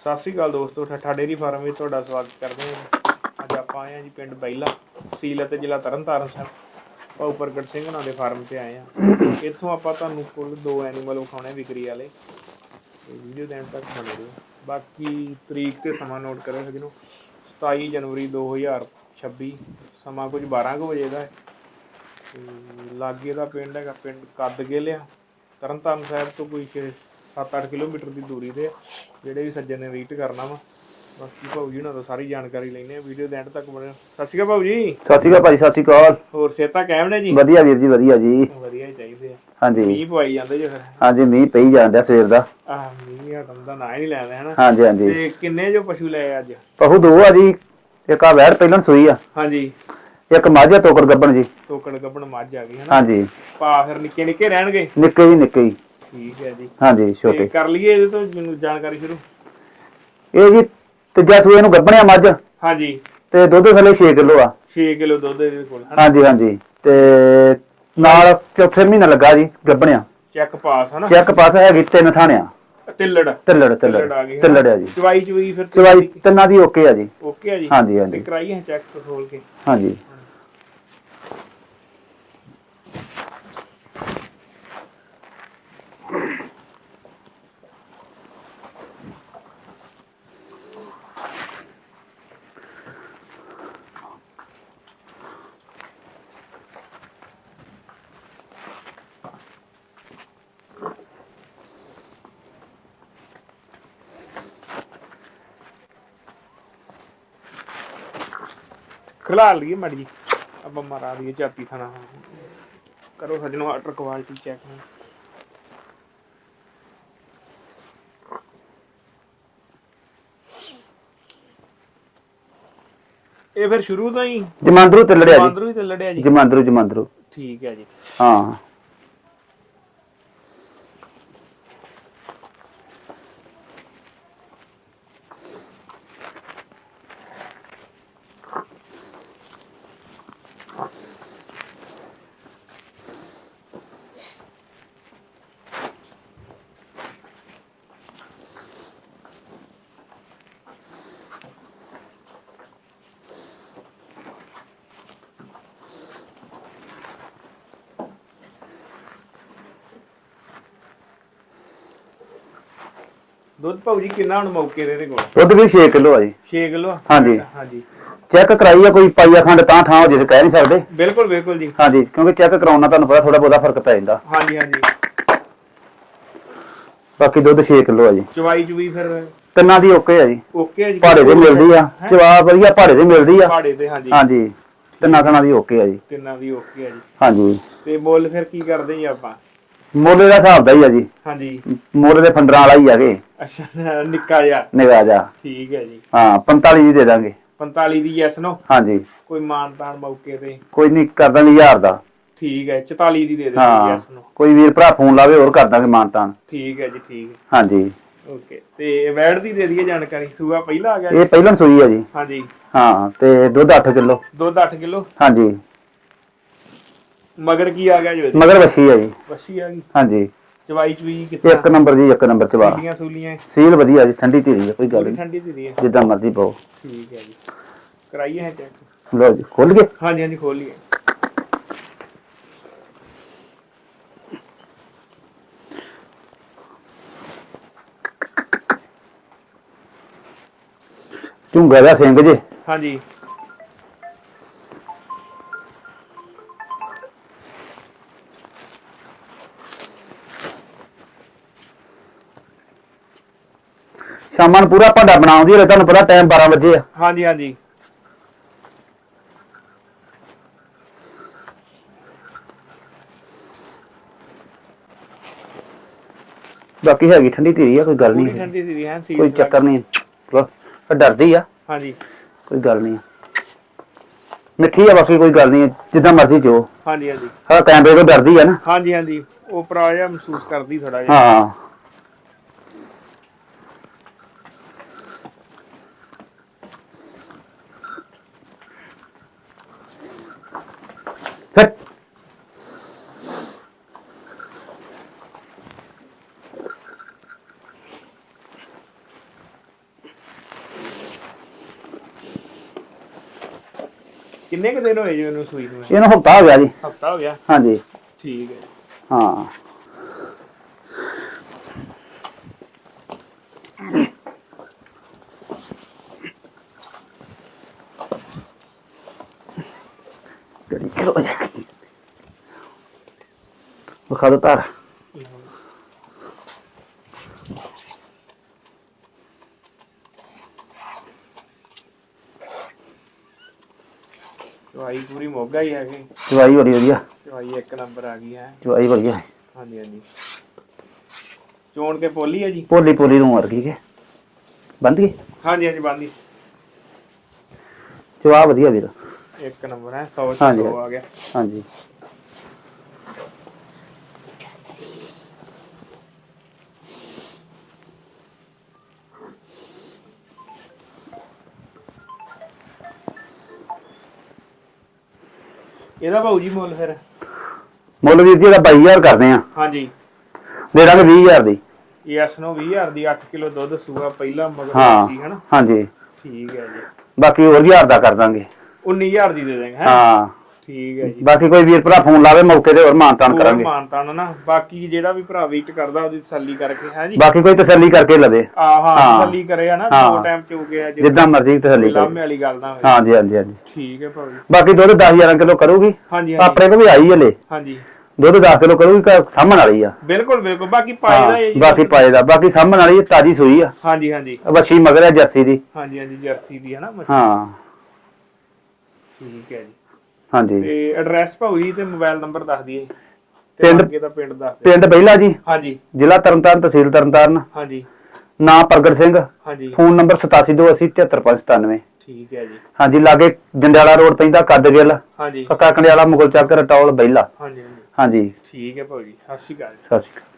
ਸਤਿ ਸ਼੍ਰੀ ਅਕਾਲ ਦੋਸਤੋ ਠੱਠਾ dairy farm ਵਿੱਚ ਤੁਹਾਡਾ ਸਵਾਗਤ ਕਰਦੇ ਹਾਂ ਅੱਜ ਆਪਾਂ ਆਏ ਹਾਂ ਜੀ ਪਿੰਡ ਬੈਲਾ ਤਹਿਸੀਲ ਅਤੇ ਜ਼ਿਲ੍ਹਾ ਤਰਨਤਾਰਨ ਸਾਹਿਬ। ਭਾਊ ਪ੍ਰਗਟ ਸਿੰਘ ਉਹਨਾਂ ਦੇ ਫਾਰਮ ਤੇ ਆਏ ਹਾਂ। ਇੱਥੋਂ ਆਪਾਂ ਤੁਹਾਨੂੰ ਕੁੱਲ ਦੋ ਐਨੀਮਲ ਵਿਖਾਉਣੇ ਵਿਕਰੀ ਵਾਲੇ। ਤੇ ਵੀਡੀਓ ਦੇਣ ਤੱਕ ਬਣੇ ਰਹੋ। ਬਾਕੀ ਤਰੀਕ ਤੇ ਸਮਾਂ ਨੋਟ ਕਰੋ ਸਜਣੋ 27 ਜਨਵਰੀ 2026 ਸਮਾਂ ਕੁਝ 12 ਕੁ ਵਜੇ ਦਾ ਹੈ। ਲਾਗੇ ਦਾ ਪਿੰਡ ਹੈਗਾ, ਪਿੰਡ ਕੱਦਗਿੱਲ ਆ। ਤਰਨਤਾਰਨ ਸਾਹਿਬ ਤੋਂ ਕੋਈ 7-8 ਕਿਲੋਮੀਟਰ ਦੀ ਦੂਰੀ ਤੇ। ਜਿਹੜੇ ਵੀ ਸੱਜਣ ਨੇ ਵਿਜ਼ਿਟ ਕਰਨਾ ਵਾ। ਬਾਕੀ ਭਾਊ ਜੀ ਉਹਨਾਂ ਤੋਂ ਸਾਰੀ ਜਾਣਕਾਰੀ ਲੈਣੇ ਆ ਵੀਡੀਓ ਦੇ ਐਂਡ ਤੱਕ ਬਣੇ ਸਤਿ ਸ਼੍ਰੀ ਅਕਾਲ ਭਾਊ ਜੀ। ਸਤਿ ਸ਼੍ਰੀ ਅਕਾਲ ਭਾਜੀ ਸਤਿ ਸ਼੍ਰੀ ਅਕਾਲ। ਹੋਰ ਸਿਹਤਾਂ ਕਾਇਮ ਨੇ ਜੀ? ਵਧੀਆ ਵੀਰ ਜੀ ਵਧੀਆ ਜੀ। ਵਧੀਆ ਹੀ ਚਾਹੀਦੇ ਆ। ਹਾਂਜੀ। ਮੀਂਹ ਪਵਾਈ ਜਾਂਦੇ ਜੋ ਫਿਰ। ਹਾਂਜੀ ਮੀਂਹ ਪਈ ਜਾਂਦਾ ਸਵੇਰ ਦਾ। ਆਹ ਮੀਂਹ ਹਟਣ ਦਾ ਨਾਂ ਹੀ ਨਹੀਂ ਲੈਂਦੇ ਹਨਾ। ਹਾਂਜੀ ਹਾਂਜੀ। ਤੇ ਕਿੰਨੇ ਜੋ ਪਸ਼ੂ ਲਏ ਅੱਜ? ਪਹੂ ਦੋ ਆ ਜੀ ਇੱਕ ਆ ਵੈੜ ਪਹਿਲਾਂ ਸੂਈ ਆ। ਹਾਂਜੀ। ਇੱਕ ਮਾਝਾ ਤੋਕੜ ਗੱਬਣ ਜੀ। ਟੋਕੜ ਗੱਬਣ ਮੱਝ ਆ ਗਈ ਹਨਾ। ਹਾਂਜੀ। ਪਾ ਫਿਰ ਨਿੱਕੇ ਨਿੱਕੇ ਰਹਿਣਗੇ? ਨਿੱਕੇ ਜੀ ਨਿੱਕੇ ਜੀ। ਠੀਕ ਹੈ ਜੀ। ਹਾਂਜੀ ਤੇ ਛੋਟੇ। ਕਰ ਲਈਏ ਇਹਦੇ ਤੋਂ ਮੈਨੂੰ ਜਾਣਕਾਰੀ ਸ਼ੁਰੂ? ਇਹ ਜੀ ਤੀਜਾ ਸੂਏ ਨੂੰ ਗੱਬਣਿਆ ਮੱਝ। ਹਾਂਜੀ। ਤੇ ਦੁੱਧ ਥੱਲੇ 6 ਕਿਲੋ ਆ। 6 ਕਿਲੋ ਦੁੱਧ ਇਹਦੇ ਕੋਲ ਹਨਾ? ਹਾਂਜੀ ਹਾਂਜੀ। ਤੇ ਨਾਲ ਚੌਥੇ ਮਹੀਨਾ ਲੱਗਾ ਜੀ ਗੱਬਣਿਆ ਚੈੱਕ ਪਾਸ ਹਨਾ? ਚੈੱਕ ਪਾਸ ਹੈਗੀ ਤਿੰਨ ਥਾਣਿਆ। ਤਿੱਲੜ। ਤਿੱਲੜ ਤਿੱਲੜ ਤਿੱਲੜ। ਆ ਗਈ ਹਨਾ? ਤਿੱਲੜ ਆ ਜੀ। ਚਵਾਈ ਚਵਾਈ ਫਿਰ ਚਵਾਈ ਤਿੰਨਾਂ ਦੀ ਓਕੇ ਆ ਜੀ। ਓਕੇ ਆ ਜੀ? ਹਾਂਜੀ, ਤੇ ਹਾਂਜੀ। ਕਰਾਈਏ ਚੈੱਕ ਖੋਲ ਕੇ। ਹਾਂਜੀ। ਖਿਲਾ ਲਈਏ ਮੜ ਜੀ ਆਪਾਂ ਮਾਰਾ ਦਈਏ ਚਾਪੀ ਖਾਣਾ। ਕਰੋ ਸਜਣੋ ਵਾਟਰ ਕੁਆਲਿਟੀ ਚੈੱਕ ਇਹ ਫਿਰ ਸ਼ੁਰੂ ਤੋਂ ਹੀ? ਜਮਾਂਦਰੂ ਤਿੱਲੜਿਆ ਜੀ। ਬਾਂਦਰੂ ਹੀ ਤੇ ਲੜਿਆ ਜੀ। ਜਮਾਂਦਰੂ ਜਮਾਂਦਰੂ। ਠੀਕ ਹੈ ਜੀ। ਹਾਂ। ਦੁੱਧ ਭਾਊ ਜੀ ਕਿੰਨਾ ਹੁਣ ਮੌਕੇ ਦੇ ਇਹਦੇ ਕੋਲ? ਦੁੱਧ ਵੀ 6 ਕਿਲੋ ਆ ਜੀ। 6 ਕਿਲੋ ਹਾਂਜੀ। ਹਾਂਜੀ। ਚੈੱਕ ਕਰਾਈ ਆ ਕੋਈ ਪਾਈਆ ਖੰਡ ਤਾਂ ਠਾਂ ਹੋ ਜੇ ਤੇ ਕਹਿ ਨਹੀਂ ਸਕਦੇ। ਬਿਲਕੁਲ ਬਿਲਕੁਲ ਜੀ। ਹਾਂਜੀ ਕਿਉਂਕਿ ਚੈੱਕ ਕਰਾਉਣ ਤੁਹਾਨੂੰ ਪਤਾ ਥੋੜਾ ਬਹੁਤਾ ਫ਼ਰਕ ਪੈ ਜਾਂਦਾ। ਹਾਂਜੀ ਹਾਂਜੀ। ਬਾਕੀ ਦੁੱਧ 6 ਕਿਲੋ ਆ ਜੀ। ਚਵਾਈ ਚੁਈ ਫਿਰ ਤਿੰਨਾਂ ਦੀ ਓਕੇ ਆ ਜੀ। ਓਕੇ ਆ ਜੀ। ਪਹਾੜੇ ਦੇ ਮਿਲਦੀ ਆ। ਹੈਂ? ਵਧੀਆ ਪਹਾੜੇ ਦੇ ਮਿਲਦੀ ਆ। ਪਹਾੜੇ ਤੇ ਹਾਂਜੀ। ਹਾਂਜੀ। ਤਿੰਨਾਂ ਥਾਂ ਦੀ ਓਕੇ ਆ ਜੀ। ਤਿੰਨਾਂ ਦੀ ਓਕੇ ਆ ਜੀ। ਹਾਂਜੀ। ਤੇ ਮੁੱਲ ਫਿਰ ਕੀ ਕਰਦੇ ਜੀ ਆਪਾਂ? ਮੁੱਲ ਦਾ ਹਿਸਾਬ ਦਾ ਹੀ ਆ ਜੀ। ਹਾਂਜੀ। ਮੁੱਲ ਦੇ ਫੰਡਰਾਂ ਵਾਲਾ ਹੀ ਆਗੇ ਅੱਛਾ ਨਿੱਕਾ ਜਿਹਾ। ਨਿਗਾਹ ਜਾ ਠੀਕ ਹੈ ਜੀ। ਹਾਂ 45 ਦੀ ਦੇ ਦਾਂਗੇ। 45 ਦੀ ਯੈਸ ਨੋ ਹਾਂਜੀ। ਕੋਈ ਮਾਨ ਤਾਨ ਮੌਕੇ ਤੇ? ਕੋਈ ਨਹੀਂ ਕਰ ਦਾਂਗੇ ਹਜ਼ਾਰ ਦਾ। ਠੀਕ ਹੈ 44 ਦੀ ਦੇ ਦੇ ਹਾਂ ਯੈਸ ਨੋ ਕੋਈ ਵੀਰ ਭਰਾ ਫੋਨ ਲਾਵੇ ਹੋਰ ਕਰ ਦਾਂਗੇ ਮਾਨਤਾਨ ਠੀਕ ਹੈ ਜੀ ਠੀਕ ਹਾਂਜੀ। ਹੈ ਓਕੇ ਤੇ ਵੈੜ ਦੀ ਦੇ ਦਈਏ ਜਾਣਕਾਰੀ? ਸੂਆ ਪਹਿਲਾਂ ਆ ਗਿਆ? ਇਹ ਪਹਿਲਾਂ ਸੂਈ ਆ ਜੀ। ਹਾਂਜੀ। ਹਾਂ ਤੇ ਦੁੱਧ 8 ਕਿਲੋ। ਦੁੱਧ 8 ਕਿਲੋ? ਹਾਂਜੀ। ਮਗਰ ਕੀ ਆ ਗਿਆ ਜੋ ਮਗਰ ਵੱਛੀ ਆ ਜੀ। ਵੱਛੀ ਆ ਗਈ? ਹਾਂਜੀ। ਚਵਾਈ ਇੱਕ ਕਿੱਥੇ ਨੰਬਰ ਜੀ ਇੱਕ ਨੰਬਰ ਚਵਾ। ਸੀਲੀਆਂ ਸੂਲੀਆਂ? ਸੀਲ ਵਧੀਆ ਜੀ ਠੰਡੀ ਧੀਰੀ ਹੈ ਕੋਈ ਗੱਲ ਨਹੀਂ ਠੰਡੀ ਦੀ ਹੈ ਜਿੱਦਾਂ ਮਰਜ਼ੀ ਪਾਓ। ਠੀਕ ਹੈ ਜੀ। ਕਰਾਈਏ ਹੈ ਚੈੱਕ? ਲਓ ਜੀ ਖੁੱਲ ਗਏ? ਹਾਂਜੀ ਹਾਂਜੀ ਖੋਲ ਲਈਏ। ਝੁੰਗਾ ਦਾ ਸਿੰਘ ਜੇ। ਹਾਂਜੀ। ਸ਼ਾਮਾਂ ਨੂੰ ਪੂਰਾ ਭਾਂਡਾ ਬਣਾਉਂਦੀ ਹੈ ਤੁਹਾਨੂੰ ਪਤਾ ਟਾਈਮ 12 ਵਜੇ ਆ। ਹਾਂਜੀ ਹਾਂਜੀ। ਬਾਕੀ ਹੈਗੀ ਠੰਡੀ ਧੀਰੀ ਆ ਕੋਈ ਗੱਲ ਪੂਰੀ ਨਹੀਂ ਠੰਡੀ ਦੀ ਹੈ ਸੀ ਕੋਈ ਚੱਕਰ ਨਹੀਂ। ਪਰ ਡਰਦੀ ਆ। ਹਾਂਜੀ। ਕੋਈ ਗੱਲ ਨਹੀਂ। ਮਿੱਠੀ ਆ ਬਾਕੀ ਕੋਈ ਗੱਲ ਨਹੀਂ ਜਿੱਦਾਂ ਮਰਜ਼ੀ ਜੋ ਹਾਂਜੀ ਹਾਂਜੀ। ਹਾਂ ਕੈਮਰੇ ਤੋਂ ਡਰਦੀ ਆ ਨਾ। ਹਾਂਜੀ ਹਾਂਜੀ। ਉਹ ਪਰਾ ਜਿਹਾ ਮਹਿਸੂਸ ਕਰਦੀ ਥੋੜਾ ਜਿਹਾ। ਹਾਂ। ਫਿਰ ਕਿੰਨੇ ਕੁ ਦਿਨ ਹੋਏ ਜੀ ਮੈਨੂੰ ਸੂਈ ਨੂੰ? ਇਹਨੂੰ ਹਫਤਾ ਹੋ ਗਿਆ ਜੀ। ਹਫਤਾ ਹੋ ਗਿਆ? ਹਾਂਜੀ। ਠੀਕ ਹੈ। ਹਾਂ। ਵਿਖਾ ਦੋ ਤਾਰ ਚਵਾਈ ਪੂਰੀ ਮੋਗਾ ਹੀ ਹੈਗੀ। ਚਵਾਈ ਬੜੀ ਵਧੀਆ। ਚਵਾਈ ਇੱਕ ਨੰਬਰ ਆ ਗਈ ਹੈ। ਚਵਾਈ ਬੜੀ ਹੈ ਹਾਂਜੀ ਹਾਂਜੀ। ਚੋਣ ਕੇ ਪੋਲੀ ਹੈ ਜੀ? ਪੋਲੀ ਪੋਲੀ ਨੂੰ ਮਰ ਗਈ ਕੇ? ਬੰਦ ਗਈ? ਹਾਂਜੀ ਹਾਂਜੀ ਬਾਂਦੀ ਚਵਾ ਵਧੀਆ ਵੀਰ। ਇੱਕ ਨੰਬਰ ਹੈ 100 ਹਾਂਜੀ। 100 ਆ ਗਿਆ। ਹਾਂਜੀ। ਇਹਦਾ ਭਾਊ ਜੀ ਮੁੱਲ ਫਿਰ? ਮੁੱਲ ਵੀਰ ਜੀ ਇਹਦਾ 22000 ਕਰਦੇ ਆ ਹਾਂਜੀ। ਦੇ ਦਾਂਗੇ 20000 ਦੀ। ਇਸ ਨੂੰ 20000 ਦੀ 8 ਕਿਲੋ ਦੁੱਧ ਸੂਆ ਪਹਿਲਾ ਮਗਰ ਹਾਂ ਸੀ ਹਨਾ? ਹਾਂਜੀ। ਠੀਕ ਹੈ ਜੀ। ਬਾਕੀ ਹੋਰ 1000 ਦਾ ਕਰ ਦਾਂਗੇ। 19000 ਦੀ ਦੇ ਦੇਂਗੇ ਹੈ? ਹਾਂ। ਠੀਕ ਹੈ ਜੀ। ਬਾਕੀ ਕੋਈ ਵੀਰ ਭਰਾ ਫੋਨ ਲਾਵੇ ਮੌਕੇ ਤੇ ਹੋਰ ਮਾਨਤਾਨ ਕਰਾਂਗੇ। ਮਾਨਤਾਨ ਨਾ ਬਾਕੀ ਜਿਹੜਾ ਵੀ ਭਰਾ ਵੇਟ ਕਰਦਾ ਉਹਦੀ ਤਸੱਲੀ ਕਰਕੇ ਹੈ ਜੀ? ਬਾਕੀ ਕੋਈ ਤਸੱਲੀ ਕਰਕੇ ਲਵੇ। ਆ ਹਾਂ ਹਾਂ। ਤਸੱਲੀ ਕਰੇ ਆ ਨਾ ਹਾਂ। ਦੋ ਟਾਈਮ ਚੋ ਗਿਆ ਜਿੱਦਾਂ ਮਰਜ਼ੀ ਤਸੱਲੀ ਲਾਮੇ ਕਰੇ ਵਾਲੀ ਗੱਲ ਨਾ ਹੋਵੇ। ਹਾਂਜੀ ਹਾਂਜੀ ਹਾਂਜੀ। ਠੀਕ ਹੈ ਭਾਊ ਜੀ ਬਾਕੀ ਦੁੱਧ 10000 ਕਿਲੋ ਕਰੂਗੀ। ਹਾਂਜੀ ਆਪਣੇ ਕੋ ਵੀ ਆਈ ਹਲੇ। ਹਾਂਜੀ। ਦੁੱਧ 10 ਕਿਲੋ ਕਰੂਗੀ ਸਾਹਮਣ ਵਾਲੀ ਆ। ਬਿਲਕੁਲ ਬਿਲਕੁਲ। ਬਾਕੀ ਪਾਏ ਦਾ ਹਾਂ, ਬਾਕੀ ਪਾਏ ਦਾ। ਬਾਕੀ ਸਾਹਮਣ ਵਾਲੀ ਤਾਜੀ ਸੂਈ ਆ। ਹਾਂਜੀ ਹਾਂਜੀ। ਵੱਛੀ ਮਗਰ ਆ ਜਰਸੀ ਦੀ। ਹਾਂਜੀ ਹਾਂਜੀ ਜਰਸੀ ਦੀ ਹੈ ਨਾ। ਹਾਂ। ਠੀਕ ਹੈ ਜੀ। ਹਾਂਜੀ। ਤੇ ਐਡਰੈਸ ਭਾਊ ਜੀ ਤੇ ਮੋਬਾਈਲ ਨੰਬਰ ਦੱਸ ਦਈਏ। ਤੇ ਪਿੰਡ- ਲਾਗੇ ਦਾ ਪਿੰਡ ਦੱਸ ਦਿਓ। ਪਿੰਡ ਬਹਿਲਾ ਜੀ। ਹਾਂਜੀ। ਜ਼ਿਲ੍ਹਾ ਤਰਨਤਾਰਨ ਤਹਿਸੀਲ ਤਰਨਤਾਰਨ। ਹਾਂਜੀ। ਨਾਂ ਪ੍ਰਗਟ ਸਿੰਘ। ਹਾਂਜੀ। ਫੋਨ ਨੰਬਰ 8728073597 ਠੀਕ ਹੈ ਜੀ। ਹਾਂਜੀ ਲਾਗੇ ਜੰਡਿਆਲਾ ਰੋਡ ਪੈਂਦਾ ਕੱਦਗਿੱਲ ਹਾਂਜੀ। ਕੱਕਾ ਕੰਡਿਆਲਾ ਮੁਗਲ ਚੱਕ ਰਟੌਲ ਬਹਿਲਾ। ਹਾਂਜੀ ਹਾਂਜੀ। ਹਾਂਜੀ। ਠੀਕ ਹੈ ਭਾਊ ਜੀ। ਸਤਿ ਸ਼੍ਰੀ ਅਕਾਲ ਜੀ। ਸਤਿ ਸ਼੍ਰੀ ਅਕਾਲ।